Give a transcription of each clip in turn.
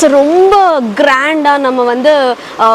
So ரொம்ப கிராண்டாக நம்ம வந்து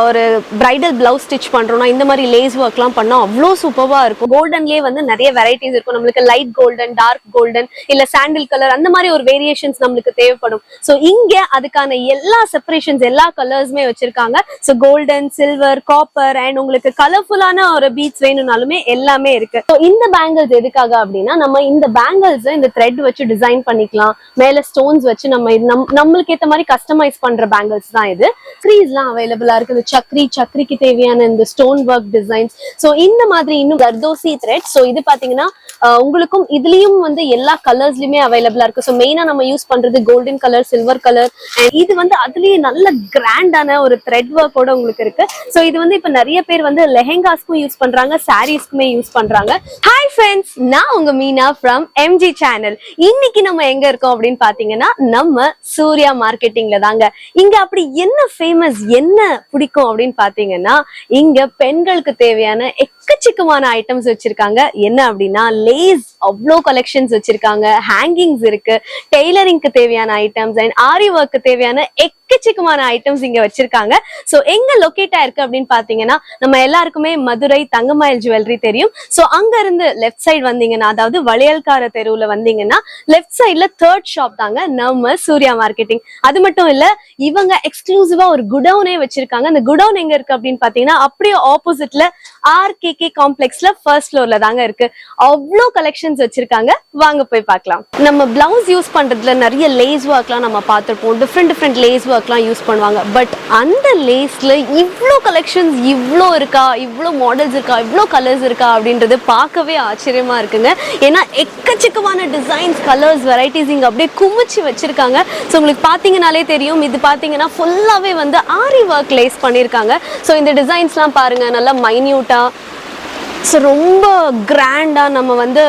ஒரு பிரைடல் பிளவுஸ் ஸ்டிச் பண்ணுறோம்னா இந்த மாதிரி லேஸ் ஒர்க்லாம் பண்ணால் அவ்வளோ சூப்பராக இருக்கும். கோல்டன்லேயே வந்து நிறைய வெரைட்டிஸ் இருக்கும். நம்மளுக்கு லைட் கோல்டன் டார்க் கோல்டன் இல்லை சாண்டில் கலர் அந்த மாதிரி ஒரு வேரியேஷன்ஸ் நம்மளுக்கு தேவைப்படும். ஸோ இங்கே அதுக்கான எல்லா செப்பரேஷன்ஸ் எல்லா கலர்ஸுமே வச்சுருக்காங்க. So golden silver copper and உங்களுக்கு கலர்ஃபுல்லான ஒரு பீட்ஸ் வேணும்னாலுமே எல்லாமே இருக்கு. ஸோ இந்த பேங்கிள்ஸ் எதுக்காக அப்படின்னா நம்ம இந்த பேங்கிள்ஸ் இந்த த்ரெட் வச்சு டிசைன் பண்ணிக்கலாம். மேலே ஸ்டோன்ஸ் வச்சு நம்ம நம் நம்மளுக்கு ஏற்ற மாதிரி கஸ்டமைஸ் பண்ற பேங்கிள்ஸ் தான் இது. ஸ்க்ரீஸ்லாம் அவைலபிளா இருக்கு. இந்த சக்ரி சக்ரிக்கு தேவையான இந்த ஸ்டோன் ஒர்க் டிசைன்ஸ் ஸோ இந்த மாதிரி இன்னும் கர்தோசி த்ரெட் ஸோ இது பாத்தீங்கன்னா உங்களுக்கும் இதுலயும் வந்து எல்லா கலர்ஸ்லயுமே அவைலபிளா இருக்கு. ஸோ மெயினா நம்ம யூஸ் பண்றது golden colour silver colour and இது வந்து அதுலயே நல்ல கிராண்டான ஒரு த்ரெட் ஒர்க்கோட உங்களுக்கு இருக்கு. ஸோ இது வந்து இப்ப நிறைய பேர் வந்து லெஹெங்காஸ்க்கும் யூஸ் பண்றாங்க சாரீஸ்க்குமே யூஸ் பண்றாங்க. ஹாய் ஃப்ரெண்ட்ஸ் நான் உங்க மீனா ஃப்ரம் எம்ஜி சேனல் இன்னைக்கு நம்ம எங்க இருக்கோம் அப்படின்னு பாத்தீங்கன்னா நம்ம சூர்யா மார்க்கெட்டிங்ல தாங்க இங்க அப்படி என்ன ஃபேமஸ் என்ன பிடிக்கும் அப்படின்னு பாத்தீங்கன்னா இங்க பெண்களுக்கு தேவையான எக்கச்சக்கமான ஐட்டம்ஸ் வச்சிருக்காங்க. என்ன அப்படின்னா லேஸ் அவ்வளோ கலெக்ஷன்ஸ் வச்சிருக்காங்க. ஹேங்கிங்ஸ் இருக்கு. டெய்லரிங்க்கு தேவையான ஐட்டம்ஸ் அண்ட் ஆரி ஒர்க்கு தேவையான எக்கச்சக்கமான ஐட்டம்ஸ் இங்க வச்சிருக்காங்க. ஸோ எங்க லொக்கேட் ஆயிருக்கு அப்படின்னு பாத்தீங்கன்னா நம்ம எல்லாருக்குமே மதுரை தங்கமயில் ஜுவல்லரி தெரியும். ஸோ அங்க இருந்து லெஃப்ட் சைடு வந்தீங்கன்னா அதாவது வளையல்கார தெருவுல வந்தீங்கன்னா லெஃப்ட் சைடுல தேர்ட் ஷாப் தாங்க நம்ம சூர்யா மார்க்கெட்டிங் அது மட்டும் இல்ல இவங்க எக்ஸ்க்ளூசிவா ஒரு குடவுனே வச்சிருக்காங்க. அந்த குடவுன் எங்க இருக்கு அப்படின்னு பாத்தீங்கன்னா அப்படியே ஆப்போசிட்ல ஆர்கே கே காம்ப்ளெக்ஸ்ல ஃபர்ஸ்ட் ஃப்ளோர்ல தாங்க இருக்கு. அவ்வளோ கலெக்ஷன்ஸ் வச்சிருக்காங்க. வாங்க போய் பார்க்கலாம். நம்ம பிளவுஸ் யூஸ் பண்றதுல நிறைய லேஸ் ஒர்க்லாம் நம்ம பார்த்துருப்போம். டிஃப்ரெண்ட் டிஃப்ரெண்ட் லேஸ் ஒர்க்லாம் யூஸ் பண்ணுவாங்க. பட் அந்த லேஸ்ல இவ்வளோ கலெக்ஷன்ஸ் இவ்வளோ இருக்கா இவ்வளோ மாடல்ஸ் இருக்கா இவ்வளோ கலர்ஸ் இருக்கா அப்படின்றது பார்க்கவே ஆச்சரியமா இருக்குங்க. ஏன்னா எக்கச்சக்கமான டிசைன்ஸ் கலர்ஸ் வெரைட்டிஸ் இங்கே அப்படியே குமிச்சு வச்சிருக்காங்க. ஸோ உங்களுக்கு பார்த்தீங்கனாலே தெரியும். இது பார்த்தீங்கன்னா ஃபுல்லாகவே வந்து ஆரி ஒர்க் லேஸ் பண்ணியிருக்காங்க ஸோ இந்த டிசைன்ஸ்லாம் பாருங்க. நல்லா மைன்யூட்டாக ஸோ ரொம்ப கிராண்டாக நம்ம வந்து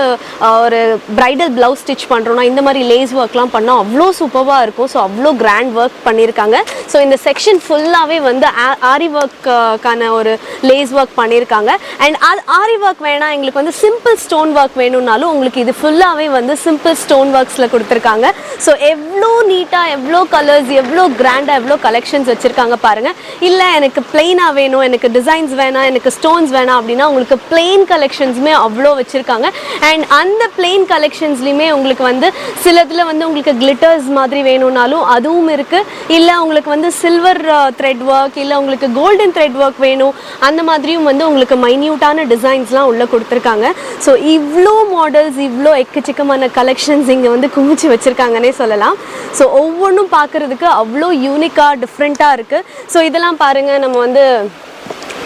ஒரு ப்ரைடல் ப்ளவுஸ் ஸ்டிச் பண்ணுறோம்னா இந்த மாதிரி லேஸ் ஒர்க்லாம் பண்ணால் அவ்வளோ சூப்பராக இருக்கும். ஸோ அவ்வளோ கிராண்ட் ஒர்க் பண்ணியிருக்காங்க ஸோ இந்த செக்ஷன் ஃபுல்லாகவே வந்து ஆ- ஆரி ஒர்க்கான ஒரு லேஸ் ஒர்க் பண்ணியிருக்காங்க அண்ட் அது ஆரி ஒர்க் வேணாம் எங்களுக்கு வந்து சிம்பிள் ஸ்டோன் ஒர்க் வேணும்னாலும் உங்களுக்கு இது ஃபுல்லாகவே வந்து சிம்பிள் ஸ்டோன் ஒர்க்ஸில் கொடுத்துருக்காங்க. ஸோ எவ்வளோ நீட்டாக எவ்வளோ கலர்ஸ் எவ்வளோ கிராண்டாக எவ்வளோ கலெக்ஷன்ஸ் வச்சுருக்காங்க பாருங்கள் இல்லை எனக்கு பிளெயினாக வேணும் எனக்கு டிசைன்ஸ் வேணாம் எனக்கு ஸ்டோன்ஸ் வேணாம் அப்படின்னா உங்களுக்கு பிளெயின் கலெக்ஷன்ஸுமே அவ்வளோ வச்சுருக்காங்க. அண்ட் அந்த பிளெயின் கலெக்ஷன்ஸ்லையுமே உங்களுக்கு வந்து சிலதில் வந்து உங்களுக்கு கிளிட்டர்ஸ் மாதிரி வேணும்னாலும் அதுவும் இருக்குது இல்லை உங்களுக்கு வந்து சில்வர் த்ரெட் ஒர்க் இல்லை உங்களுக்கு கோல்டன் த்ரெட் ஒர்க் வேணும். அந்த மாதிரியும் வந்து உங்களுக்கு மைன்யூட்டான டிசைன்ஸ்லாம் உள்ளே கொடுத்துருக்காங்க. ஸோ இவ்வளோ மாடல்ஸ் இவ்வளோ எக்கச்சக்கமான கலெக்ஷன்ஸ் இங்கே வந்து குமிச்சு வச்சுருக்காங்கன்னே சொல்லலாம். ஸோ ஒவ்வொன்றும் பார்க்குறதுக்கு அவ்வளோ யூனிக்காக டிஃப்ரெண்ட்டாக இருக்குது ஸோ இதெல்லாம் பாருங்கள் நம்ம வந்து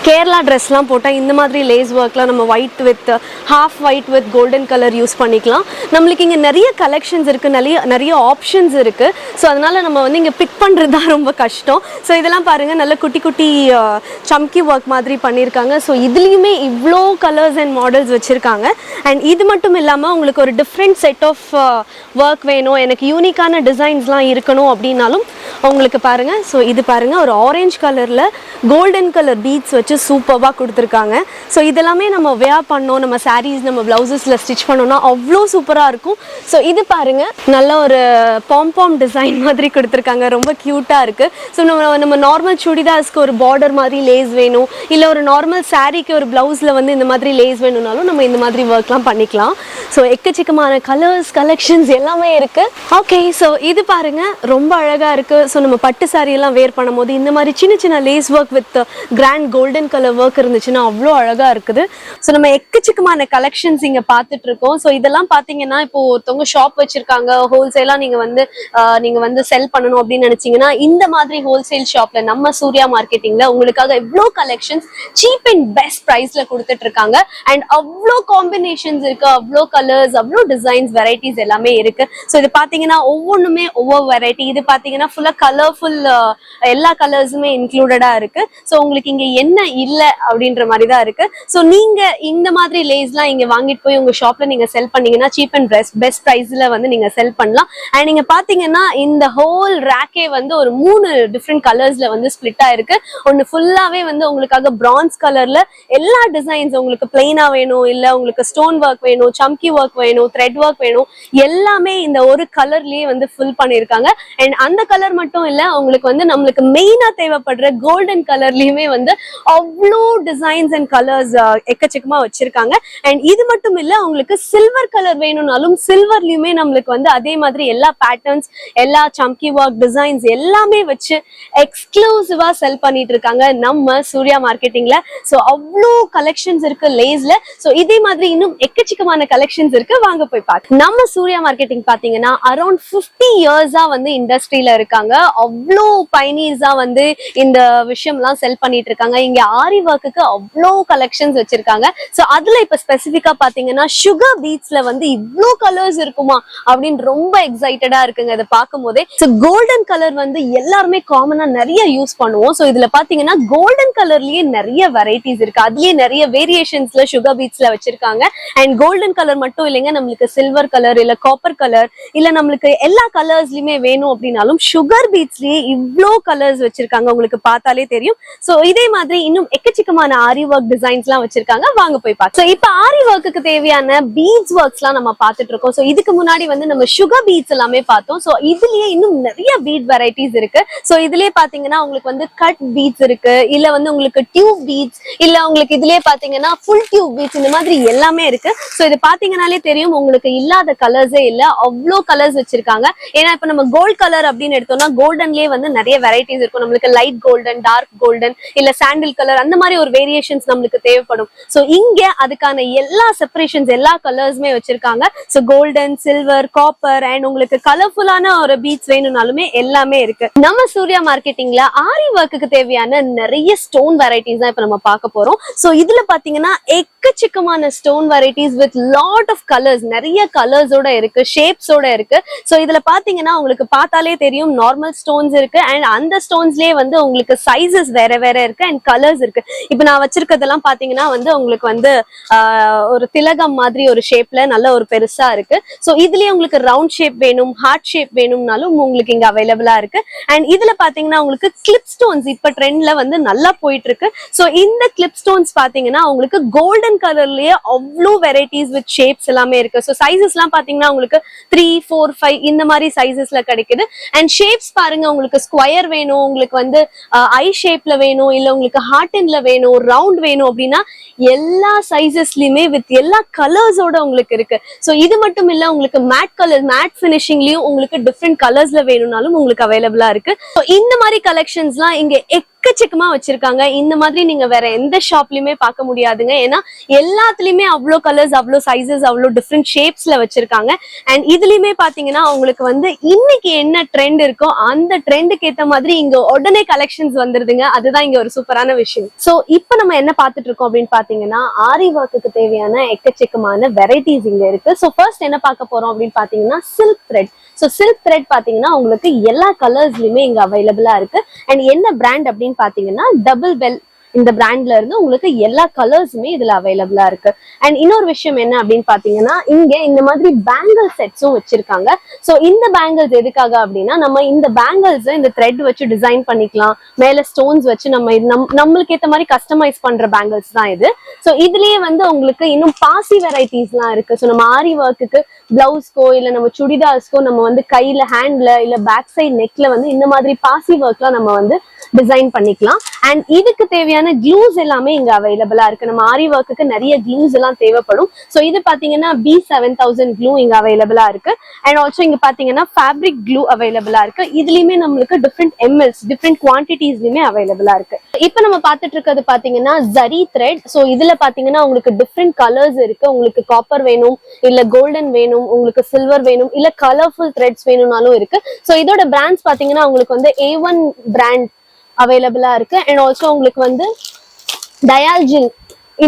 கேரளா ட்ரெஸ்லாம் போட்டால் இந்த மாதிரி லேஸ் ஒர்க்லாம் நம்ம white with half white with golden colour use பண்ணிக்கலாம். நம்மளுக்கு இங்கே நிறைய கலெக்ஷன்ஸ் இருக்குது நிறைய நிறைய ஆப்ஷன்ஸ் இருக்குது ஸோ அதனால் நம்ம வந்து இங்கே பிக் பண்ணுறது தான் ரொம்ப கஷ்டம். ஸோ இதெல்லாம் பாருங்கள் நல்ல குட்டி குட்டி சம்கி ஒர்க் மாதிரி பண்ணியிருக்காங்க. ஸோ இதுலேயுமே இவ்வளோ கலர்ஸ் அண்ட் மாடல்ஸ் வச்சுருக்காங்க. அண்ட் இது மட்டும் இல்லாமல் உங்களுக்கு ஒரு டிஃப்ரெண்ட் செட் ஆஃப் ஒர்க் வேணும். எனக்கு யூனிக்கான டிசைன்ஸ்லாம் இருக்கணும் அப்படின்னாலும் உங்களுக்கு பாருங்க. ஸோ இது பாருங்கள் ஒரு ஆரேஞ்ச் கலரில் கோல்டன் கலர் பீட்ஸ் வச்சு சூப்பராக கொடுத்துருக்காங்க. ஸோ இதெல்லாமே நம்ம வேர் பண்ணோம் நம்ம சாரீஸ் நம்ம ப்ளவுசஸில் ஸ்டிச் பண்ணோம்னா அவ்வளோ சூப்பராக இருக்கும். ஸோ இது பாருங்க நல்ல ஒரு பாம்பாம் டிசைன் மாதிரி கொடுத்துருக்காங்க. ரொம்ப க்யூட்டாக இருக்குது ஸோ நம்ம நம்ம நார்மல் சுடிதாஸ்க்கு ஒரு பார்டர் மாதிரி லேஸ் வேணும். இல்லை ஒரு நார்மல் சாரீக்கு ஒரு ப்ளவுஸில் வந்து இந்த மாதிரி லேஸ் வேணும்னாலும் நம்ம இந்த மாதிரி ஒர்க்லாம் பண்ணிக்கலாம். ஸோ எக்கச்சக்கமான கலர்ஸ் கலெக்ஷன்ஸ் எல்லாமே இருக்கு. ஓகே ஸோ இது பாருங்க ரொம்ப அழகாக இருக்கு. ஸோ நம்ம பட்டு சாரியெல்லாம் எல்லாம் வேர் பண்ணும்போது இந்த மாதிரி சின்ன சின்ன lace work with grand golden colour work இருந்துச்சுன்னா அவ்வளோ அழகா இருக்குது. ஸோ நம்ம எக்கச்சக்கமான கலெக்ஷன்ஸ் இங்க பார்த்துட்டு இருக்கோம் ஸோ இதெல்லாம் பார்த்தீங்கன்னா இப்போ ஒருத்தவங்க ஷாப் வச்சிருக்காங்க ஹோல்சேலாக நீங்க வந்து நீங்கள் நீங்க வந்து செல் பண்ணணும் அப்படின்னு நினைச்சீங்கன்னா இந்த மாதிரி ஹோல்சேல் ஷாப்ல நம்ம சூர்யா மார்க்கெட்டிங்ல உங்களுக்காக இவ்வளோ கலெக்ஷன்ஸ் சீப் அண்ட் பெஸ்ட் ப்ரைஸில் கொடுத்துட்டு இருக்காங்க அண்ட் அவ்வளோ காம்பினேஷன்ஸ் இருக்கு அவ்வளோ கலர்ஸ் அவ்வளோ டிசைன்ஸ் வெரைட்டிஸ் எல்லாமே இருக்கு. ஸோ இது பாத்தீங்கன்னா ஒவ்வொன்றுமே ஒவ்வொரு வெரைட்டி இது பாத்தீங்கன்னா ஃபுல்லா கலர்ஃபுல் எல்லா கலர்ஸுமே இன்க்ளூடடா இருக்கு. ஸோ உங்களுக்கு இங்க என்ன இல்ல அப்படின்ற மாதிரி தான் இருக்கு. ஸோ நீங்க இந்த மாதிரி லேஸ்லாம் இங்க வாங்கிட்டு போய் உங்க ஷாப்ல நீங்க செல் பண்ணீங்கன்னா சீப் அண்ட் பெஸ்ட் பெஸ்ட் ப்ரைஸ்ல வந்து நீங்க செல் பண்ணலாம். அண்ட் நீங்க பாத்தீங்கன்னா இந்த ஹோல் ரேக்கே வந்து ஒரு மூணு டிஃப்ரெண்ட் கலர்ஸ்ல வந்து ஸ்பிளிட் ஆயிருக்கு. ஒன்னு ஃபுல்லாவே வந்து உங்களுக்காக பிரான்ஸ் கலர்ல எல்லா டிசைன்ஸ் உங்களுக்கு பிளெயினா வேணும் இல்ல உங்களுக்கு ஸ்டோன் ஒர்க் வேணும் சம்கி ஒர்க் வேணும் த்ரெட் ஒர்க் வேணும் எல்லாமே இந்த ஒரு கலர்லயே வந்து ஃபில் பண்ணிருக்காங்க அண்ட் அந்த கலர் மட்டும் இல்ல உங்களுக்கு வந்து நம்மளுக்கு மெயினா தேவைப்படுற கோல்டன் கலர்லயுமே வந்து அவ்வளோ டிசைன்ஸ் அண்ட் கலர்ஸ் எக்கச்சக்கமா வச்சிருக்காங்க. அண்ட் இது மட்டும் இல்ல உங்களுக்கு சில்வர் கலர் வேணும்னாலும் சில்வர்லயுமே நம்மளுக்கு வந்து அதே மாதிரி எல்லா பேட்டர்ன்ஸ் எல்லா சம்கி ஒர்க் டிசைன்ஸ் எல்லாமே வச்சு எக்ஸ்க்ளூசிவா செல் பண்ணிட்டு இருக்காங்க நம்ம சூர்யா மார்க்கெட்டிங்ல ஸோ அவ்வளோ கலெக்ஷன்ஸ் இருக்கு லேஸ்ல ஸோ இதே மாதிரி இன்னும் எக்கச்சக்கமான கலெக்ஷன்ஸ் இருக்கு. வாங்க போய் பார்க்க நம்ம சூர்யா மார்க்கெட்டிங் பாத்தீங்கன்னா அரௌண்ட் ஃபிஃப்டி இயர்ஸா வந்து இண்டஸ்ட்ரியில இருக்காங்க. அவ்வளோ பைனீர்ஸா வந்து இந்த விஷயம்லாம் செல் பண்ணிட்டு இருக்காங்க. இங்க ஆரி ஒர்க்குக்கு அவ்வளோ கலெக்ஷன்ஸ் வச்சிருக்காங்க. ஸோ அதுல இப்ப ஸ்பெசிஃபிக்கா பாத்தீங்கன்னா சுகர் பீட்ஸ்ல வந்து இவ்வளோ கலர்ஸ் இருக்குமா அப்படின்னு ரொம்ப எக்ஸைட்டடா இருக்குங்க. இதை பார்க்கும் போதே ஸோ கோல்டன் கலர் வந்து எல்லாருமே காமனா நிறைய யூஸ் பண்ணுவோம். ஸோ இதுல பாத்தீங்கன்னா கோல்டன் கலர்லயே நிறைய வெரைட்டிஸ் இருக்கு. அதுலயே நிறைய வேரியேஷன்ஸ்ல சுகர் பீட்ஸ்ல வச்சிருக்காங்க. அண்ட் கோல்டன் கலர் மட்டும் இல்லைங்க நம்மளுக்கு சில்வர் கலர் இல்ல காப்பர் கலர் இல்ல நம்மளுக்கு எல்லா கலர்ஸ்லயுமே வேணும் அப்படின்னாலும் சுகர் பீட்ஸ்லயே இவ்வளோ கலர்ஸ் வச்சிருக்காங்க. உங்களுக்கு பார்த்தாலே தெரியும். சோ இதே மாதிரி இன்னும் எக்கச்சக்கமான ஆரி ஒர்க் டிசைன்ஸ் எல்லாம் வச்சிருக்காங்க. வாங்க போய் பார்க்கலாம். சோ இப்ப ஆரி ஒர்க்குக்கு தேவையான பீட்ஸ் ஒர்க்ஸ் எல்லாம் நம்ம பார்த்துட்டு இருக்கோம். சோ இதுக்கு முன்னாடி வந்து நம்ம சுகர் பீட்ஸ் எல்லாமே பார்த்தோம். சோ இதுலயே இன்னும் நிறைய பீட் வெரைட்டிஸ் இருக்கு. சோ இதுலயே பாத்தீங்கன்னா உங்களுக்கு வந்து கட் பீட்ஸ் இருக்கு. இல்ல வந்து உங்களுக்கு டியூப் பீட்ஸ் இல்ல உங்களுக்கு இதுலயே பாத்தீங்கன்னா ஃபுல் டியூப் பீட்ஸ் இந்த மாதிரி எல்லாமே இருக்கு. சோ இது பாத்தீங்கன்னாலே தெரியும். உங்களுக்கு இல்லாத கலர்ஸே இல்ல. அவ்வளோ கலர்ஸ் வச்சிருக்காங்க. ஏன்னா இப்ப நம்ம கோல்ட் கலர் அப்படின்னு எடுத்தோம்னா கோல்டன்லயே வந்து நிறைய வெரைட்டிஸ் இருக்கும். நம்மளுக்கு லைட் கோல்டன் டார்க் கோல்டன் இல்ல சாண்டில் கலர் அந்த மாதிரி ஒரு வேரியேஷன்ஸ் நம்மளுக்கு தேவைப்படும். சோ இங்க அதுக்கான எல்லா செப்பரேஷன்ஸ் எல்லா கலர்ஸுமே வச்சிருக்காங்க. So golden silver copper and உங்களுக்கு கலர்ஃபுல்லான ஒரு பீட்ஸ் வேணும்னாலுமே எல்லாமே இருக்கு. நம்ம சூர்யா மார்க்கெட்டிங்ல ஆரி ஒர்க்குக்கு தேவையான நிறைய ஸ்டோன் வெரைட்டிஸ் தான் இப்ப நம்ம பார்க்க போறோம். சோ இதுல பாத்தீங்கன்னா எக்கச்சக்கமான stone varieties with lot of colours நிறைய கலர்ஸோட இருக்கு ஷேப்ஸோட இருக்கு. ஸோ இதுல பாத்தீங்கன்னா உங்களுக்கு பார்த்தாலே தெரியும் நார்மல் ஸ்டோன்ஸ் இருக்கு அண்ட் அந்த ஸ்டோன்ஸ்லயே வந்து உங்களுக்கு சைசஸ் வேற வேற இருக்கு அண்ட் கலர்ஸ் இருக்கு. இப்ப நான் வச்சிருக்கிறதெல்லாம் பாத்தீங்கன்னா வந்து உங்களுக்கு வந்து ஒரு திலகம் மாதிரி ஒரு ஷேப்ல நல்ல ஒரு பெருசா இருக்கு. ஸோ இதுலயே உங்களுக்கு ரவுண்ட் ஷேப் வேணும் ஹார்ட் ஷேப் வேணும்னாலும் உங்களுக்கு இங்க அவைலபிளா இருக்கு. அண்ட் இதுல பாத்தீங்கன்னா உங்களுக்கு கிளிப் ஸ்டோன்ஸ் இப்ப ட்ரெண்ட்ல வந்து நல்லா போயிட்டு இருக்கு ஸோ இந்த கிளிப் ஸ்டோன்ஸ் பாத்தீங்கன்னா உங்களுக்கு கோல்டன் கலர்லயே அவ்வளோ வெரைட்டிஸ் வித் ஷேப்ஸ் எல்லாமே இருக்கு. ஸோ சைசஸ் எல்லாம் பாத்தீங்கன்னா உங்களுக்கு த்ரீ ஃபோர் ஃபைவ் இந்த மாதிரி சைசஸ்ல கிடைக்குது. அண்ட் ஷேப்ஸ் பாருங்க உங்களுக்கு ஸ்கொயர் வேணும் உங்களுக்கு வந்து ஐ ஷேப்ல வேணும் இல்ல உங்களுக்கு ஹார்ட் காட்டன்ல வேணும் ரவுண்ட் வேணும் அப்படின்னா எல்லா சைசஸ்லயுமே வித் எல்லா கலர்ஸோட உங்களுக்கு இருக்கு. ஸோ இது மட்டும் இல்ல உங்களுக்கு மேட் கலர் மேட் ஃபினிஷிங்லயும் உங்களுக்கு டிஃப்ரெண்ட் கலர்ஸ்ல வேணும்னாலும் உங்களுக்கு அவைலபிளா இருக்கு. இந்த மாதிரி கலெக்ஷன்ஸ்லாம் இங்க எக்கச்சக்கமா வச்சிருக்காங்க. இந்த மாதிரி நீங்க வேற எந்த ஷாப்லயுமே பார்க்க முடியாதுங்க. ஏன்னா எல்லாத்துலயுமே அவ்வளோ கலர்ஸ் அவ்வளோ சைசஸ் அவ்வளோ டிஃப்ரெண்ட் ஷேப்ஸ்ல வச்சிருக்காங்க. அண்ட் இதுலயுமே பாத்தீங்கன்னா உங்களுக்கு வந்து இன்னைக்கு என்ன ட்ரெண்ட் இருக்கோ அந்த ட்ரெண்டுக்கு ஏத்த மாதிரி இங்க உடனே கலெக்ஷன்ஸ் வந்துருதுங்க. அதுதான் இங்க ஒரு சூப்பரான விஷயம். சோ இப்போ நம்ம என்ன பார்த்துட்டு இருக்கோம் அப்படின்னு பாத்தீங்கன்னா ஆரி வாக்குக்கு தேவையான எக்கச்சக்கமான வெரைட்டிஸ் இங்க இருக்கு. சோ ஃபர்ஸ்ட் என்ன பார்க்க போறோம் அப்படின்னு பாத்தீங்கன்னா silk thread so silk thread பாத்தீங்கன்னா உங்களுக்கு எல்லா கலர்ஸ்லயுமே இங்க அவைலபிளாக இருக்கு. அண்ட் என்ன பிராண்ட் அப்படின்னு பாத்தீங்கன்னா டபுள் பெல் இந்த பிராண்ட்ல இருந்து உங்களுக்கு எல்லா கலர்ஸுமே இதுல அவைலபிளா இருக்கு. அண்ட் இன்னொரு விஷயம் என்ன அப்படின்னு பாத்தீங்கன்னா இங்க இந்த மாதிரி பேங்கிள் செட்ஸும் வச்சிருக்காங்க. சோ இந்த பேங்கிள்ஸ் எதுக்காக அப்படின்னா நம்ம இந்த பேங்கிள்ஸ் இந்த த்ரெட் வச்சு டிசைன் பண்ணிக்கலாம். மேல ஸ்டோன்ஸ் வச்சு நம்ம நம்மளுக்கு ஏத்த மாதிரி கஸ்டமைஸ் பண்ற பேங்கிள்ஸ் தான் இது. சோ இதுலயே வந்து உங்களுக்கு இன்னும் பாசி வெரைட்டிஸ் எல்லாம் இருக்கு. ஸோ நம்ம ஆரி ஒர்க்குக்கு பிளவுஸ்க்கோ இல்ல நம்ம சுடிதார்ஸ்க்கோ நம்ம வந்து கையில ஹேண்ட்ல இல்ல பேக் சைடு நெக்ல வந்து இந்த மாதிரி பாசி ஒர்க்லாம் நம்ம வந்து டிசைன் பண்ணிக்கலாம். அண்ட் இதுக்கு தேவையான க்ளூஸ் எல்லாமே இங்க அவைலபிளா இருக்கு. நம்ம ஆரி ஒர்க்குக்கு நிறைய க்ளூஸ் எல்லாம் தேவைப்படும். ஸோ இது பாத்தீங்கன்னா பி செவன் தௌசண்ட் க்ளூ இங்க அவைலபிளா இருக்கு. அண்ட் ஆல்சோ இங்க பாத்தீங்கன்னா ஃபேப்ரிக் க்ளூ அவைலபிளா இருக்கு. இதுலயுமே நம்மளுக்கு டிஃப்ரெண்ட் எம்எல்ஸ் டிஃப்ரெண்ட் குவான்டிட்டிஸ்லயுமே அவைலபிளா இருக்கு. இப்போ நம்ம பாத்துட்டு இருக்கிறது பாத்தீங்கன்னா ஜரி த்ரெட் ஸோ இதுல பாத்தீங்கன்னா உங்களுக்கு டிஃப்ரெண்ட் கலர்ஸ் இருக்கு. உங்களுக்கு காப்பர் வேணும் இல்ல கோல்டன் வேணும் உங்களுக்கு சில்வர் வேணும் இல்ல கலர்ஃபுல் த்ரெட்ஸ் வேணும்னாலும் இருக்கு. ஸோ இதோட பிராண்ட்ஸ் பாத்தீங்கன்னா உங்களுக்கு வந்து ஏ ஒன் பிராண்ட் அவைலபிளா இருக்கு. அண்ட் ஆல்சோ உங்களுக்கு வந்து டயால்ஜின்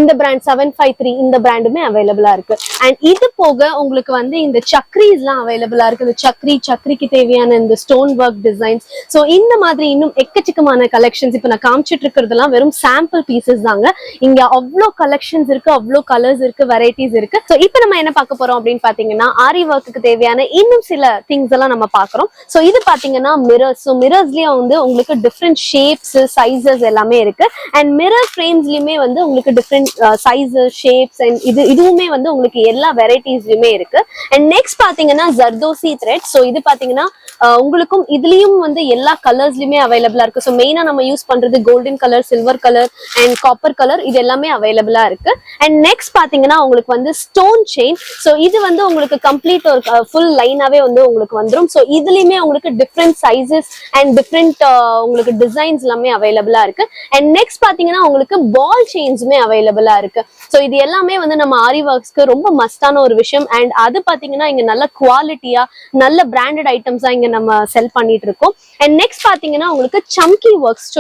இந்த பிராண்ட் செவன் ஃபைவ் த்ரீ இந்த பிராண்டுமே அவைலபிளா இருக்கு. அண்ட் இது போக உங்களுக்கு வந்து இந்த சக்ரிஸ்லாம் எல்லாம் அவைலபிளா இருக்கு. இந்த சக்ரி சக்ரிக்கு தேவையான இந்த ஸ்டோன் ஒர்க் டிசைன்ஸ் ஸோ இந்த மாதிரி இன்னும் எக்கச்சக்கமான கலெக்ஷன்ஸ் இப்போ நான் காமிச்சிட்டு இருக்கிறதுலாம் வெறும் சாம்பிள் பீசஸ் தாங்க. இங்க அவ்வளோ கலெக்ஷன்ஸ் இருக்கு அவ்வளோ கலர்ஸ் இருக்கு வெரைட்டிஸ் இருக்கு. ஸோ இப்போ நம்ம என்ன பார்க்க போறோம் அப்படின்னு பாத்தீங்கன்னா ஆரி ஒர்க்குக்கு தேவையான இன்னும் சில திங்ஸ் எல்லாம் நம்ம பாக்குறோம் ஸோ இது பாத்தீங்கன்னா மிரர்ஸ் ஸோ மிரர்ஸ்லயும் வந்து உங்களுக்கு டிஃப்ரெண்ட் ஷேப்ஸ் சைசஸ் எல்லாமே இருக்கு. அண்ட் மிரர் ஃப்ரேம்ஸ்லயுமே வந்து உங்களுக்கு டிஃப்ரெண்ட் சைசஸ் ஷேப்ஸ் அண்ட் இது இதுவுமே வந்து உங்களுக்கு எல்லா வெரைட்டிஸ்லயுமே இருக்கு. அண்ட் நெக்ஸ்ட் பாத்தீங்கன்னா ஜர்தோசி த்ரெட் ஸோ இது பாத்தீங்கன்னா uh, உங்களுக்கும் இதுலயும் வந்து எல்லா கலர்ஸ்லயுமே அவைலபிளா இருக்கு. ஸோ மெயினா நம்ம யூஸ் பண்றது golden colour silver colour and copper colour இது எல்லாமே அவைலபிளா இருக்கு. அண்ட் நெக்ஸ்ட் பாத்தீங்கன்னா உங்களுக்கு வந்து ஸ்டோன் செயின் ஸோ இது வந்து உங்களுக்கு கம்ப்ளீட் ஒரு uh, ஃபுல் லைனாவே வந்து உங்களுக்கு வந்துடும் ஸோ இதுலயுமே உங்களுக்கு டிஃப்ரெண்ட் சைசஸ் அண்ட் டிஃப்ரெண்ட் உங்களுக்கு டிசைன்ஸ் எல்லாமே அவைலபிளா இருக்கு. அண்ட் நெக்ஸ்ட் பாத்தீங்கன்னா உங்களுக்கு பால் செயின்ஸுமே அவைலபிள் இருக்கு. ஸோ இது எல்லாமே வந்து நம்ம ஆரி ஒர்க்ஸ்க்கு ரொம்ப மஸ்டான ஒரு விஷயம். அண்ட் அது பாத்தீங்கன்னா இங்க நல்ல குவாலிட்டியா நல்ல பிராண்டட் ஐட்டம்ஸா இங்க நம்ம செல் பண்ணிட்டு இருக்கோம். அண்ட் நெக்ஸ்ட் பாத்தீங்கன்னா உங்களுக்கு சம்கி ஒர்க்ஸ்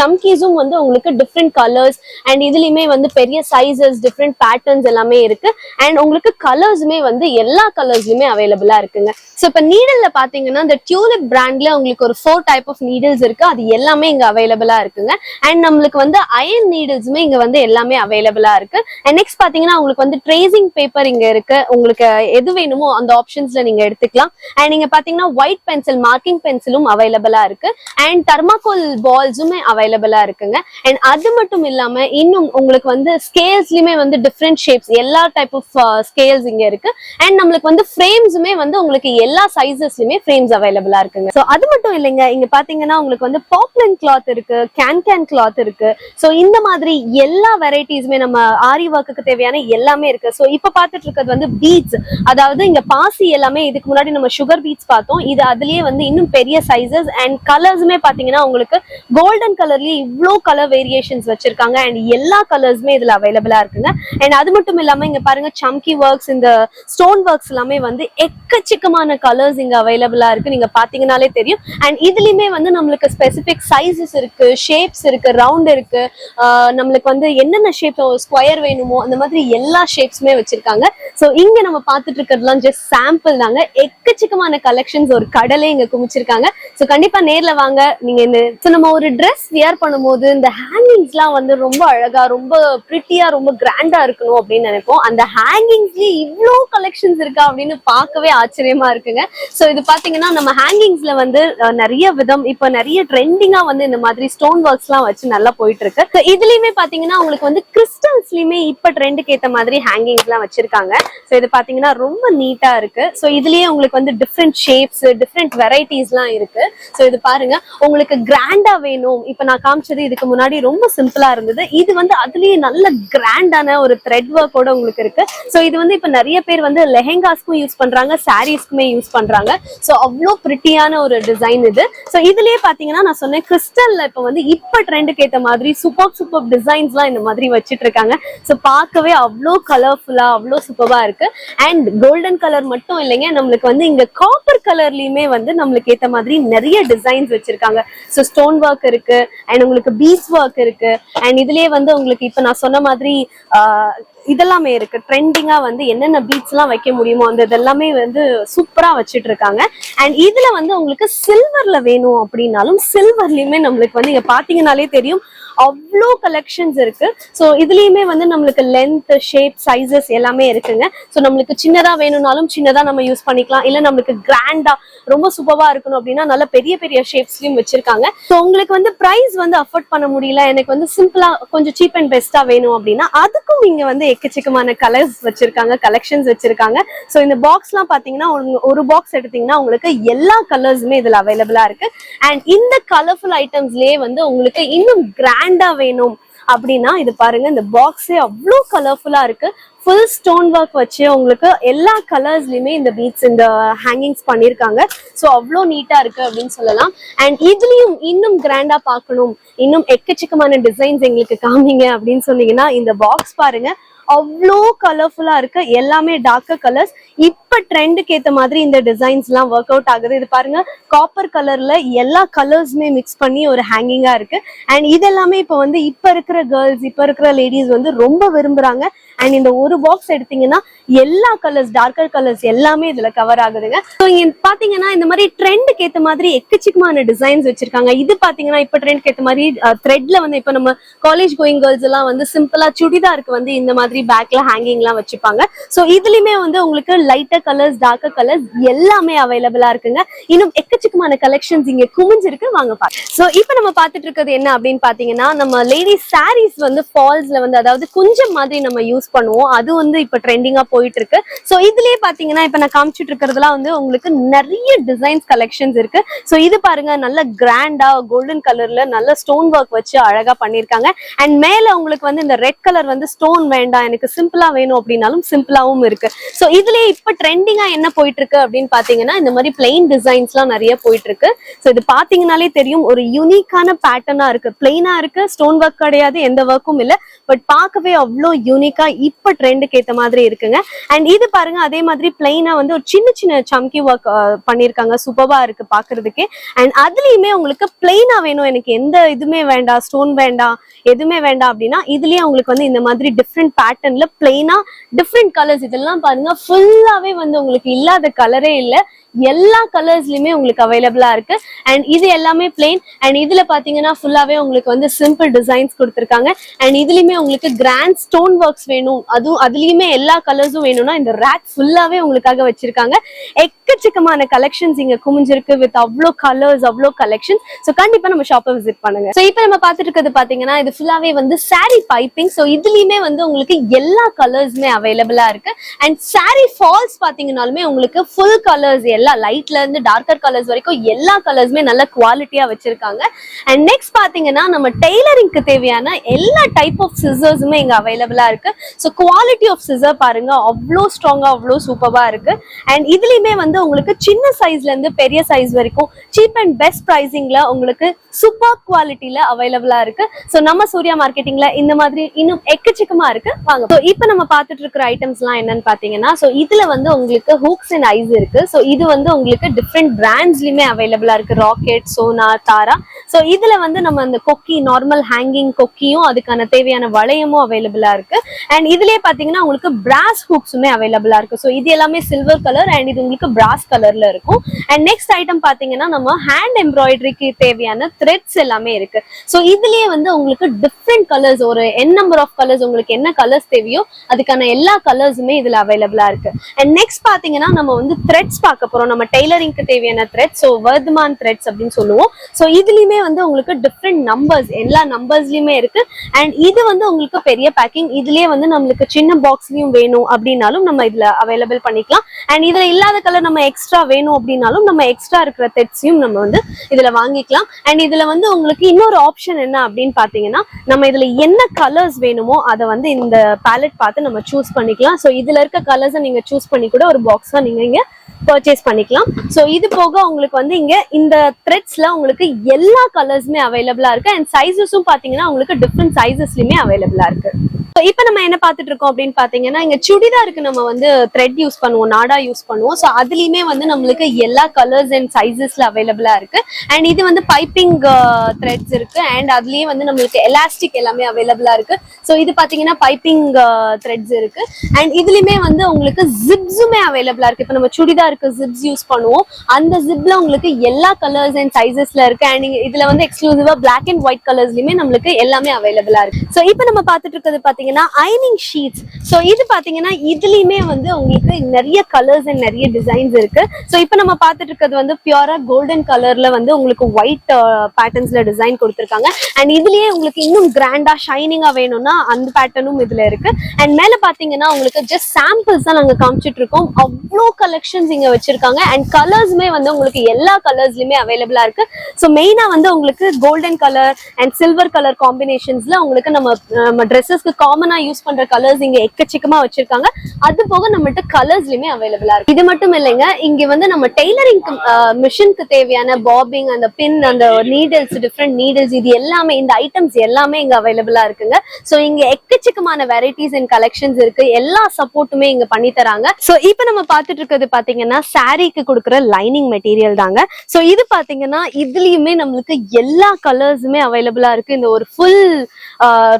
சம்கிஸும் வந்து உங்களுக்கு டிஃப்ரெண்ட் கலர்ஸ் அண்ட் இதுலயுமே வந்து பெரிய சைசஸ் டிஃப்ரெண்ட் பேட்டர்ன்ஸ் எல்லாமே இருக்கு. அண்ட் உங்களுக்கு கலர்ஸுமே வந்து எல்லா கலர்ஸ்லயுமே அவைலபிளா இருக்குங்க. ஸோ இப்போ நீடல்ல பாத்தீங்கன்னா இந்த டியூலிப் பிராண்ட்ல உங்களுக்கு ஒரு ஃபோர் டைப் ஆஃப் நீடில்ஸ் இருக்கு. அது எல்லாமே இங்க அவைலபிளா இருக்குங்க. அண்ட் நம்மளுக்கு வந்து அயன் நீடில்ஸுமே இங்க வந்து எல்லாமே அவைலபிளா இருக்கு. அண்ட் நெக்ஸ்ட் பாத்தீங்கன்னா உங்களுக்கு வந்து ட்ரேசிங் பேப்பர் இங்க இருக்கு. உங்களுக்கு எது வேணுமோ அந்த ஆப்ஷன்ஸ்ல நீங்க எடுத்துக்கலாம். அண்ட் நீங்க பாத்தீங்கன்னா ஒயிட் பென்சில் மார்க்கிங் பென்சிலும் அவைலபிளா இருக்கு. அண்ட் தர்மாகோல் பால்ஸுமே அவைலபிளா இருக்குங்க. அண்ட் அது மட்டும் இல்லாம இன்னும் உங்களுக்கு வந்து ஸ்கேல்ஸ்லயுமே வந்து டிஃப்ரெண்ட் ஷேப்ஸ் எல்லா டைப் ஆஃப் ஸ்கேல்ஸ் இங்க இருக்கு. அண்ட் நம்மளுக்கு வந்து ஃப்ரேம்ஸுமே வந்து உங்களுக்கு எல்லா சைசஸ்லயுமே ஃப்ரேம்ஸ் அவைலபிளா இருக்குங்க. ஸோ அது மட்டும் இல்லைங்க. இங்க பாத்தீங்கன்னா உங்களுக்கு வந்து பாப்லன் கிளாத் இருக்கு கேன் கேன் கிளாத் இருக்கு. ஸோ இந்த மாதிரி எல்லா வெரைட்டிஸுமே நம்ம ஆரி ஒர்க்குக்கு தேவையான எல்லாமே இருக்கு. ஸோ இப்போ பார்த்துட்டு இருக்கிறது வந்து பீட்ஸ் அதாவது இங்க பாசி எல்லாமே இதுக்கு முன்னாடி நம்ம சுகர் பீட்ஸ் பார்த்தோம். இது அதுலயே வந்து இன்னும் பெரிய சைசஸ் அண்ட் கலர்ஸுமே பாத்தீங்கன்னா உங்களுக்கு கோல்டன் கலர்லயே இவ்ளோ கலர் வேரியேஷன்ஸ் வச்சிருக்காங்க. அண்ட் எல்லா கலர்ஸுமே இதுல அவைலபிளா இருக்குங்க. அண்ட் அது மட்டும் இல்லாம இங்க பாருங்க சம்கி ஒர்க்ஸ் இந்த ஸ்டோன் ஒர்க்ஸ் எல்லாமே வந்து எக்கச்சக்கமான கலர்ஸ் இங்க அவைலபிளா இருக்கு. நீங்க பாத்தீங்கன்னாலே தெரியும். அண்ட் இதுலயுமே வந்து நம்மளுக்கு ஸ்பெசிபிக் சைசஸ் இருக்கு ஷேப்ஸ் இருக்கு ரவுண்ட் இருக்கு. ஆஹ் நம்மளுக்கு வந்து என்னென்ன ஷேப் ஸ்கொயர் வேணுமோ அந்த மாதிரி எல்லா ஷேப்ஸுமே வச்சிருக்காங்க. ஸோ இங்க நம்ம பார்த்துட்டு இருக்கிறதுலாம் ஜஸ்ட் சாம்பிள் தாங்க. எக்கச்சக்கமான கலெக்ஷன்ஸ் ஒரு கடலே இங்க குமிச்சிருக்காங்க ஸோ கண்டிப்பா நேர்ல வாங்க. நீங்க இந்த ஸோ நம்ம ஒரு ட்ரெஸ் வியர் பண்ணும்போது இந்த ஹேங்கிங்ஸ்லாம் வந்து ரொம்ப அழகா ரொம்ப பிரிட்டியா ரொம்ப கிராண்டா இருக்கணும் அப்படின்னு நினைப்போம். அந்த ஹேங்கிங்ஸ்லயே இவ்வளோ கலெக்ஷன்ஸ் இருக்கா அப்படின்னு பார்க்கவே ஆச்சரியமா இருக்குங்க. ஸோ இது பாத்தீங்கன்னா நம்ம ஹேங்கிங்ஸ்ல வந்து நிறைய விதம் இப்போ நிறைய ட்ரெண்டிங்கா வந்து இந்த மாதிரி ஸ்டோன் ஒர்க்ஸ்லாம் வச்சு நல்லா போயிட்டு இருக்கு. இதுலயுமே பாத்தீங்கன்னா உங்களுக்கு வந்து கிறிஸ்டல்ஸ்லயுமே இப்ப ட்ரெண்டுக்கு ஏத்த மாதிரி ஹேங்கிங்ஸ் எல்லாம் வச்சிருக்காங்க. ஸோ இது பாத்தீங்கன்னா ரொம்ப நீட்டா இருக்கு. ஸோ இதுலயே உங்களுக்கு வந்து டிஃப்ரெண்ட் ஷேப்ஸ் டிஃப்ரெண்ட் வெரைட்டிஸ்லாம் இருக்கு. ஸோ இது பாருங்க. உங்களுக்கு கிராண்டா வேணும். இப்ப நான் காமிச்சது இதுக்கு முன்னாடி ரொம்ப சிம்பிளா இருந்தது. இது வந்து அதுலயே நல்ல கிராண்டான ஒரு த்ரெட் ஒர்க்கோட உங்களுக்கு இருக்கு. ஸோ இது வந்து இப்ப நிறைய பேர் வந்து லெஹெங்காஸ்க்கும் யூஸ் பண்றாங்க சாரீஸ்க்குமே யூஸ் பண்றாங்க. ஸோ அவ்வளோ பிரிட்டியான ஒரு டிசைன் இது. ஸோ இதுலயே பாத்தீங்கன்னா நான் சொன்னேன் கிறிஸ்டல்ல இப்ப வந்து இப்ப ட்ரெண்டுக்கு ஏத்த மாதிரி சூப்பர் சூப்பர் டிசைன்ஸ்லாம் இந்த மாதிரி வச்சுட்டு இருக்காங்க ஸோ பார்க்கவே அவ்வளோ கலர்ஃபுல்லா அவ்வளோ சூப்பரா இருக்கு. அண்ட் கோல்டன் கலர் மட்டும் இல்லைங்க நம்மளுக்கு வந்து இங்க காப்பர் கலர்லயுமே வந்து நம்மளுக்கு ஏத்த மாதிரி நிறைய டிசைன்ஸ் வச்சிருக்காங்க. ஸோ ஸ்டோன் ஒர்க் இருக்கு அண்ட் உங்களுக்கு பீஸ் ஒர்க் இருக்கு அண்ட் இதுலயே வந்து உங்களுக்கு இப்ப நான் சொன்ன மாதிரி இதெல்லாமே இருக்கு. ட்ரெண்டிங்கா வந்து என்னென்ன பீட்ஸ் எல்லாம் வைக்க முடியுமோ அந்த இதெல்லாமே வந்து சூப்பரா வச்சிட்டு இருக்காங்க அண்ட் இதுல வந்து உங்களுக்கு சில்வர்ல வேணும் அப்படின்னாலும் சில்வர்லயுமே நம்மளுக்கு வந்து இங்க பாத்தீங்கன்னாலே தெரியும். அவ்வளோ கலெக்ஷன்ஸ் இருக்கு. ஸோ இதுலயுமே வந்து நம்மளுக்கு லென்த் ஷேப் சைசஸ் எல்லாமே இருக்குங்க. ஸோ நம்மளுக்கு சின்னதா வேணும்னாலும் சின்னதா நம்ம யூஸ் பண்ணிக்கலாம். இல்ல நம்மளுக்கு கிராண்டா ரொம்ப சூப்பரா இருக்கணும் அப்படின்னா நல்ல பெரிய பெரிய ஷேப்ஸ்லயும் வச்சிருக்காங்க. ஸோ உங்களுக்கு வந்து ப்ரைஸ் வந்து அஃபோர்ட் பண்ண முடியல. எனக்கு வந்து சிம்பிளா கொஞ்சம் சீப் அண்ட் பெஸ்டா வேணும் அப்படின்னா அதுக்கும் இங்க வந்து எக்கச்சக்கமான கலர்ஸ் வச்சிருக்காங்க கலெக்ஷன்ஸ் வச்சிருக்காங்க. ஸோ இந்த பாக்ஸ்லாம் பாத்தீங்கன்னா ஒரு பாக்ஸ் எடுத்தீங்கன்னா உங்களுக்கு எல்லா கலர்ஸுமே இதுல அவைலபிளா இருக்கு. அண்ட் இந்த கலர்ஃபுல் ஐட்டம்ஸ்லயே வந்து உங்களுக்கு இன்னும் கிராண்ட் வேணும் அப்படின்னா இது பாருங்க இந்த பாக்ஸே அவ்வளோ கலர்ஃபுல்லா இருக்கு. ஃபுல் ஸ்டோன் ஒர்க் வச்சு உங்களுக்கு எல்லா கலர்ஸ்லயுமே இந்த பீட்ஸ் இந்த ஹேங்கிங்ஸ் பண்ணிருக்காங்க. ஸோ அவ்வளோ நீட்டா இருக்கு அப்படின்னு சொல்லலாம். அண்ட் இதுலயும் இன்னும் கிராண்டா பார்க்கணும். இன்னும் எக்கச்சக்கமான டிசைன்ஸ் எங்களுக்கு காமிங்க அப்படின்னு சொன்னீங்கன்னா இந்த பாக்ஸ் பாருங்க. அவ்வளோ கலர்ஃபுல்லா இருக்கு. எல்லாமே டார்க்கர் கலர்ஸ் இப்ப ட்ரெண்டுக்கு ஏத்த மாதிரி இந்த டிசைன்ஸ் எல்லாம் ஒர்க் அவுட் ஆகுது. இது பாருங்க காப்பர் கலர்ல எல்லா கலர்ஸுமே மிக்ஸ் பண்ணி ஒரு ஹேங்கிங்கா இருக்கு. அண்ட் இது எல்லாமே இப்ப வந்து இப்ப இருக்கிற கேர்ள்ஸ் இப்ப இருக்கிற லேடிஸ் வந்து ரொம்ப விரும்புறாங்க. அண்ட் இந்த ஒரு பாக்ஸ் எடுத்தீங்கன்னா எல்லா கலர்ஸ் டார்க்கர் கலர்ஸ் எல்லாமே இதுல கவர் ஆகுதுங்க. ஸோ இங்க பாத்தீங்கன்னா இந்த மாதிரி ட்ரெண்டுக்கு ஏத்த மாதிரி எக்கச்சக்கமான டிசைன்ஸ் வச்சிருக்காங்க. இது பாத்தீங்கன்னா இப்ப ட்ரெண்ட்க்கு ஏத்த மாதிரி த்ரெட்ல வந்து இப்ப நம்ம காலேஜ் கோயிங் கேர்ள்ஸ் எல்லாம் வந்து சிம்பிளா சுடிதாருக்கு வந்து இந்த மாதிரி பேக்ல ஹேங்கிங் எல்லாம் வச்சுப்பாங்க. ஸோ இதுலயுமே வந்து உங்களுக்கு லைட்டர் கலர்ஸ் டார்க்கர் கலர்ஸ் எல்லாமே அவைலபிளா இருக்குங்க. இன்னும் எக்கச்சக்கமான கலெக்ஷன்ஸ் இங்க குமிஞ்சிருக்கு. வாங்க பாருங்க ஸோ இப்போ நம்ம பார்த்துட்டு இருக்கிறது என்ன அப்படின்னு பாத்தீங்கன்னா நம்ம லேடிஸ் சாரீஸ் வந்து ஃபால்ஸ்ல வந்து அதாவது குஞ்சம் மாதிரி நம்ம யூஸ் பண்ணுவோம். அது வந்து இப்ப ட்ரெண்டிங்கா போயிட்டு இருக்கு ஸோ இதுலயே பாத்தீங்கன்னா இப்ப நான் காமிச்சிட்டு இருக்கிறதுலாம் வந்து உங்களுக்கு நிறைய டிசைன்ஸ் கலெக்ஷன்ஸ் இருக்கு. ஸோ இது பாருங்க நல்ல கிராண்டா கோல்டன் கலர்ல நல்ல ஸ்டோன் ஒர்க் வச்சு அழகா பண்ணிருக்காங்க அண்ட் மேல உங்களுக்கு வந்து இந்த ரெட் கலர் வந்து ஸ்டோன் வேண்டாம் எனக்கு சிம்பிளா வேணும் அப்படின்னாலும் சிம்பிளாவும் இருக்கு. ஸோ இதுலயே இப்ப ட்ரெண்டிங்கா என்ன போயிட்டு இருக்கு அப்படின்னு பாத்தீங்கன்னா இந்த மாதிரி பிளெயின் டிசைன்ஸ்லாம் நிறைய போயிட்டு இருக்கு ஸோ இது பாத்தீங்கன்னாலே தெரியும் ஒரு யூனிக்கான பேட்டர்னா இருக்கு. பிளெயினா இருக்கு ஸ்டோன் ஒர்க் கிடையாது எந்த ஒர்க்கும் இல்ல. பட் பார்க்கவே அவ்வளோ யூனிக்கா இப்ப ட்ரெண்டுக்கு ஏற்ற மாதிரி இருக்குங்க. அண்ட் இது பாருங்க அதே மாதிரி பிளெயினா வந்து ஒரு சின்ன சின்ன சம்கி ஒர்க் பண்ணியிருக்காங்க சூப்பர்வா இருக்கு பாக்குறதுக்கே. அண்ட் அதுலயுமே உங்களுக்கு பிளெயினா வேணும். எனக்கு எந்த இதுவுமே வேண்டாம் ஸ்டோன் வேண்டாம் எதுவுமே வேண்டாம் அப்படின்னா இதுலயே உங்களுக்கு வந்து இந்த மாதிரி டிஃப்ரெண்ட் பேட்டர்ன்ல பிளெயினா டிஃப்ரெண்ட் கலர்ஸ் இதெல்லாம் பாருங்க ஃபுல்லாவே வந்து உங்களுக்கு இல்லாத கலரே இல்லை. எல்லா கலர்ஸ்லயுமே உங்களுக்கு அவைலபிளா இருக்கு. அண்ட் இது எல்லாமே பிளெயின் அண்ட் இதுல பாத்தீங்கன்னா ஃபுல்லாவே உங்களுக்கு வந்து சிம்பிள் டிசைன்ஸ் கொடுத்துருக்காங்க. அண்ட் இதுலயுமே உங்களுக்கு கிராண்ட் ஸ்டோன் ஒர்க்ஸ் வேணும். அதுவும் அதுலயுமே எல்லா கலர்ஸும் வேணும்னா இந்த ரேக் ஃபுல்லாவே உங்களுக்காக வச்சிருக்காங்க. எக்கச்சக்கமான கலெக்ஷன்ஸ் இங்க குமிஞ்சிருக்கு வித் அவ்வளோ கலர்ஸ் அவ்வளோ கலெக்ஷன்ஸ் ஸோ கண்டிப்பா நம்ம ஷாப்பை விசிட் பண்ணுங்க. ஸோ இப்போ நம்ம பார்த்துட்டு இருக்கிறது பாத்தீங்கன்னா இது ஃபுல்லாவே வந்து சாரி பைப்பிங் ஸோ இதுலயுமே வந்து உங்களுக்கு எல்லா கலர்ஸுமே அவைலபிளா இருக்கு. அண்ட் சாரி ஃபால்ஸ் பாத்தீங்கன்னாலுமே உங்களுக்கு ஃபுல் கலர்ஸ் எல்லா லைட்ல இருந்து டார்க்கர் கலர்ஸ் வரைக்கும் எல்லா கலர்ஸுமே நல்ல குவாலிட்டியா வச்சிருக்காங்க. அண்ட் நெக்ஸ்ட் பாத்தீங்கன்னா நம்ம டெய்லரிங்க்கு தேவையான எல்லா டைப் ஆஃப் சிசர்ஸுமே இங்க அவைலபிளா இருக்கு. ஸோ குவாலிட்டி ஆஃப் சிசர் பாருங்க அவ்வளோ ஸ்ட்ராங்கா அவ்வளோ சூப்பரா இருக்கு. அண்ட் இதுலயுமே வந்து உங்களுக்கு சின்ன சைஸ்ல இருந்து பெரிய சைஸ் வரைக்கும் சீப் அண்ட் பெஸ்ட் ப்ரைசிங்ல உங்களுக்கு சூப்பர் குவாலிட்டியில அவைலபிளா இருக்கு. ஸோ நம்ம சூர்யா மார்க்கெட்டிங்ல இந்த மாதிரி இன்னும் எக்கச்சக்கமா இருக்கு. வாங்க ஸோ இப்போ நம்ம பார்த்துட்டு இருக்கிற ஐட்டம்ஸ்லாம் என்னன்னு பாத்தீங்கன்னா ஸோ இதுல வந்து உங்களுக்கு ஹூக்ஸ் அண்ட் ஐஸ் இருக்கு. ஸோ இது வந்து உங்களுக்கு டிஃப்ரெண்ட் பிராண்ட்ஸ்லயுமே அவைலபிளா இருக்கு. ராக்கெட் சோனா தாரா ஸோ இதுல வந்து நம்ம அந்த கொக்கி நார்மல் ஹேங்கிங் கொக்கியும் அதுக்கான தேவையான வளையமும் அவைலபிளா இருக்கு. அண்ட் இதுலயே பாத்தீங்கன்னா உங்களுக்கு பிராஸ் ஹூக்ஸுமே அவைலபிளா இருக்கு. ஸோ இது எல்லாமே சில்வர் கலர் அண்ட் இது உங்களுக்கு பிராஸ் கலர்ல இருக்கும். அண்ட் நெக்ஸ்ட் ஐட்டம் பாத்தீங்கன்னா நம்ம ஹேண்ட் எம்ப்ராய்டரிக்கு தேவையான த்ரெட்ஸ் எல்லாமே இருக்கு. ஸோ இதுலயே வந்து உங்களுக்கு டிஃப்ரெண்ட் கலர்ஸ் ஒரு என் நம்பர் ஆஃப் கலர்ஸ் உங்களுக்கு என்ன கலர்ஸ் தேவையோ அதுக்கான எல்லா கலர்ஸுமே இதுல அவைலபிளா இருக்கு. அண்ட் நெக்ஸ்ட் பாத்தீங்கன்னா நம்ம வந்து த்ரெட்ஸ் பார்க்க போறோம். நம்ம டெய்லரிங்க்கு தேவையான த்ரெட்ஸ் ஸோ வர்தமான் த்ரெட்ஸ் அப்படின்னு சொல்லுவோம். ஸோ இதுலயுமே வந்து உங்களுக்கு டிஃப்ரெண்ட் நம்பர்ஸ் எல்லா நம்பர்ஸ்லயுமே இருக்கு. அண்ட் இது வந்து உங்களுக்கு பெரிய பேக்கிங் இதுலயே வந்து நம்மளுக்கு சின்ன பாக்ஸ்லயும் வேணும் அப்படின்னாலும் நம்ம இதுல அவைலபிள் பண்ணிக்கலாம். அண்ட் இதுல இல்லாத கலர் நம்ம எக்ஸ்ட்ரா வேணும் அப்படின்னாலும் நம்ம எக்ஸ்ட்ரா இருக்கிற த்ரெட்ஸையும் நம்ம வந்து இதுல வாங்கிக்கலாம். அண்ட் இதுல வந்து உங்களுக்கு இன்னொரு ஆப்ஷன் என்ன அப்படின்னு பாத்தீங்கன்னா நம்ம இதுல என்ன கலர்ஸ் வேணுமோ அதை வந்து இந்த பேலட் பார்த்து நம்ம சூஸ் பண்ணிக்கலாம். ஸோ இதுல இருக்க கலர்ஸை நீங்க சூஸ் பண்ணி கூட ஒரு பாக்ஸா நீங்க இங்க பர்ச்சேஸ் பண்ணிக்கலாம். ஸோ இது போக உங்களுக்கு வந்து இங்க இந்த த்ரெட்ஸ்ல உங்களுக்கு எல்லா கலர்ஸுமே அவைலபிளா இருக்கு. அண்ட் சைஸஸும் பாத்தீங்கன்னா உங்களுக்கு டிஃப்ரெண்ட் சைஸஸ்லயுமே அவைலபிளா இருக்கு. இப்ப நம்ம என்ன பாத்துட்டு இருக்கோம் அப்படின்னு பாத்தீங்கன்னா இங்க சுடிதாருக்கு நம்ம வந்து த்ரெட் யூஸ் பண்ணுவோம் நாடா யூஸ் பண்ணுவோம். ஸோ அதுலயுமே வந்து நம்மளுக்கு எல்லா கலர்ஸ் அண்ட் சைஸஸ்ல அவைலபிளா இருக்கு. அண்ட் இது வந்து பைப்பிங் த்ரெட்ஸ் uh, இருக்கு. அண்ட் அதுலயே வந்து நம்மளுக்கு எலாஸ்டிக் எல்லாமே அவைலபிளா இருக்கு. ஸோ இது பாத்தீங்கன்னா பைப்பிங் த்ரெட்ஸ் uh, இருக்கு. அண்ட் இதுலயுமே வந்து உங்களுக்கு ஜிப்ஸுமே அவைலபிளா இருக்கு. இப்போ நம்ம சுடிதாருக்கு ஜிப்ஸ் யூஸ் பண்ணுவோம். அந்த ஜிப்ல உங்களுக்கு எல்லா கலர்ஸ் அண்ட் சைஸஸ்ல இருக்கு. அண்ட் இதுல வந்து எக்ஸ்க்ளூசிவா பிளாக் அண்ட் ஒயிட் கலர்ஸ்லயுமே நம்மளுக்கு எல்லாமே அவைலபிளா இருக்கு. ஸோ இப்போ நம்ம பாத்துட்டு இருக்கிறது பாத்தீங்கன்னா ஐனிங் ஷீட்ஸ் ஸோ இது பாத்தீங்கன்னா இதுலயுமே வந்து உங்களுக்கு நிறைய கலர்ஸ் அண்ட் நிறைய டிசைன்ஸ் இருக்கு. ஸோ இப்போ நம்ம பார்த்துட்டு இருக்கிறது வந்து பியூரா கோல்டன் கலர்ல வந்து உங்களுக்கு ஒயிட் பேட்டர்ன்ஸ்ல uh, டிசைன் கொடுத்துருக்காங்க. அண்ட் இதுலயே உங்களுக்கு இன்னும் கிராண்டா ஷைனிங்கா வேணும்னா அந்த பேட்டர்னும் இதுல இருக்கு. அண்ட் மேல பாத்தீங்கன்னா உங்களுக்கு ஜஸ்ட் சாம்பிள்ஸ் தான் நாங்க காமிச்சிட்டு இருக்கோம். அவ்வளோ கலெக்ஷன்ஸ் இங்க வச்சிருக்காங்க. அண்ட் கலர்ஸுமே வந்து உங்களுக்கு எல்லா கலர்ஸ்லயுமே அவைலபிளா இருக்கு. ஸோ மெயினா வந்து உங்களுக்கு golden colour and silver colour காம்பினேஷன்ஸ்ல உங்களுக்கு நம்ம நம்ம ட்ரெஸ்ஸஸ்க்கு காமனா யூஸ் பண்ற கலர்ஸ் இங்க எக்கச்சக்கமா வச்சிருக்காங்க. அது போக நம்மகிட்ட கலர்ஸ்லயுமே அவைலபிளா இருக்கு. இது மட்டும் இல்லைங்க இங்க வந்து நம்ம டெய்லரிங் மிஷினுக்கு தேவையான பாபிங் அந்த பின் அந்த நீடல்ஸ் டிஃப்ரெண்ட் நீடல்ஸ் இது எல்லாமே இந்த ஐட்டம்ஸ் எல்லாமே இங்க அவைலபிளா இருக்குங்க. சோ இங்க எக்கச்சக்கமான வெரைட்டிஸ் அண்ட் கலெக்ஷன்ஸ் இருக்கு. எல்லா சப்போர்ட்டுமே இங்க பண்ணி தராங்க. சோ இப்ப நம்ம பாத்துட்டு இருக்கிறது பாத்தீங்கன்னா சாரீக்கு கொடுக்குற லைனிங் மெட்டீரியல் தாங்க. சோ இது பாத்தீங்கன்னா இதுலயுமே நம்மளுக்கு எல்லா கலர்ஸுமே அவைலபிளா இருக்கு. இந்த ஒரு ஃபுல்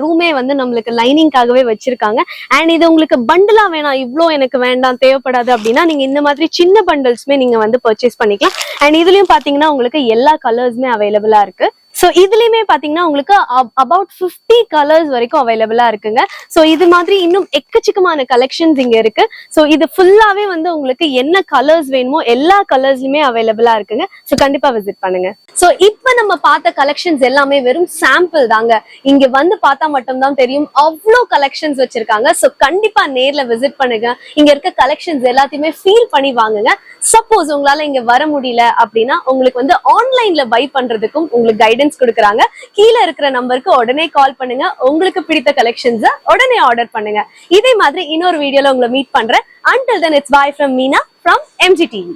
ரூமே வந்து நம்மளுக்கு லைனிங் ட்ரைனிங்காகவே வச்சிருக்காங்க. அண்ட் இது உங்களுக்கு பண்டிலா வேணாம். இவ்ளோ எனக்கு வேண்டாம் தேவைப்படாது அப்படின்னா நீங்க இந்த மாதிரி சின்ன பண்டல்ஸ்மே நீங்க வந்து பர்ச்சேஸ் பண்ணிக்கலாம். அண்ட் இதுலயும் பாத்தீங்கன்னா உங்களுக்கு எல்லா கலர்ஸுமே அவைலபிளா இருக்கு. ஸோ இதுலயுமே பாத்தீங்கன்னா உங்களுக்கு அபவுட் 50 கலர்ஸ் வரைக்கும் அவைலபிளா இருக்குங்க. ஸோ இது மாதிரி இன்னும் எக்கச்சக்கமான கலெக்ஷன்ஸ் இங்க இருக்கு. ஸோ இது ஃபுல்லாவே வந்து உங்களுக்கு என்ன கலர்ஸ் வேணுமோ எல்லா கலர்ஸ்லயுமே அவைலபிளா இருக்குங்க. ஸோ கண்டிப்பா விசிட் பண்ணுங்க. ஸோ இப்போ நம்ம பார்த்த கலெக்ஷன்ஸ் எல்லாமே வெறும் சாம்பிள் தாங்க. இங்க வந்து பார்த்தா மட்டும்தான் தெரியும். அவ்வளோ கலெக்ஷன்ஸ் வச்சிருக்காங்க. ஸோ கண்டிப்பா நேர்ல விசிட் பண்ணுங்க. இங்க இருக்க கலெக்ஷன்ஸ் எல்லாத்தையுமே ஃபீல் பண்ணி வாங்குங்க. சப்போஸ் உங்களால இங்க வர முடியல அப்படின்னா உங்களுக்கு வந்து ஆன்லைன்ல பை பண்றதுக்கும் உங்களுக்கு கைடன்ஸ் கொடுக்குறாங்க. கீழே இருக்கிற நம்பருக்கு உடனே கால் பண்ணுங்க. உங்களுக்கு பிடித்த கலெக்ஷன்ஸை உடனே ஆர்டர் பண்ணுங்க. இதே மாதிரி இன்னொரு வீடியோல உங்களை மீட் பண்றேன். Until then it's bye from Meena from MG TV